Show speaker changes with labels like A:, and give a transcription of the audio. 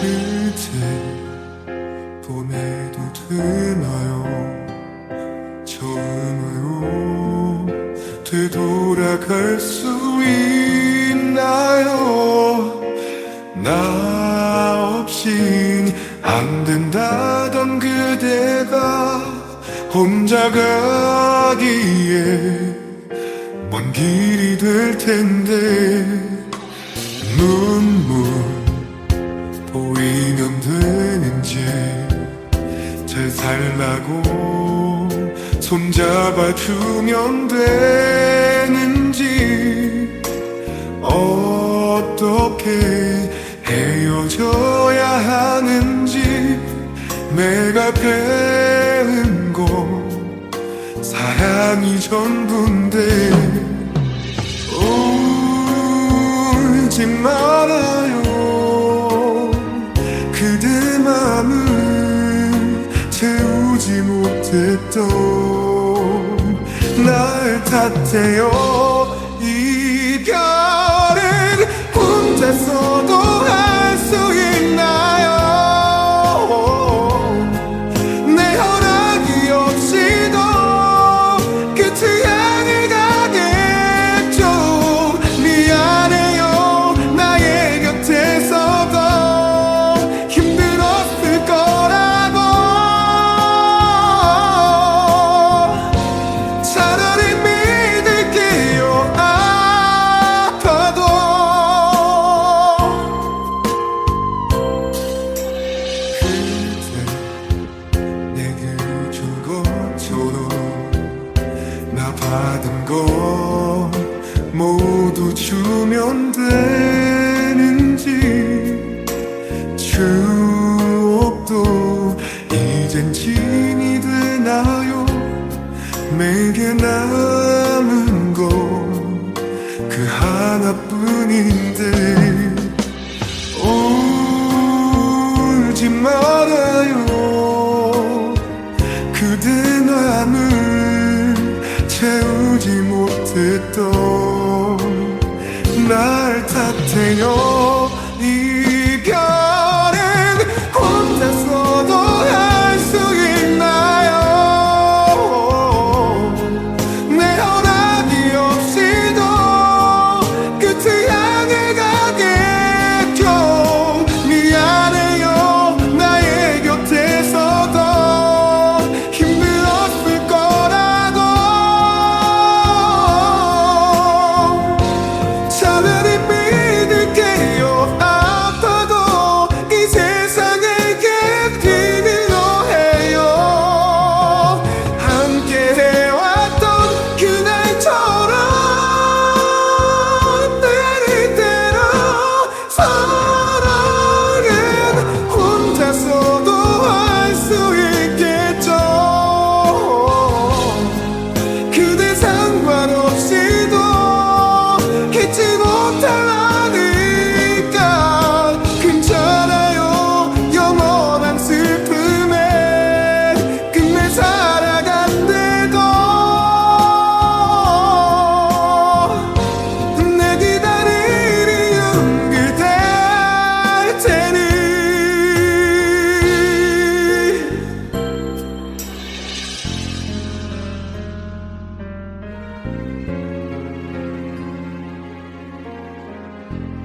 A: 그대 봄에도 되나요? 처음으로 되돌아갈 수 있나요? 나 없인 안 된다던 그대가 혼자 가기에 먼 길이 될 텐데. 눈 잘 살라고 손잡아 주면 되는지 어떻게 헤어져야 하는지 내가 배운 건 사랑이 전부인데 울지 말아요 못했던 날 탓해요. 이별은 혼자서도 주면 되는지 추억도 이젠 진이 되나요? 내게 남은 건 그 하나뿐인데 울지 말아요. 그대 맘을 채우지 못했던 날 탓 Bye.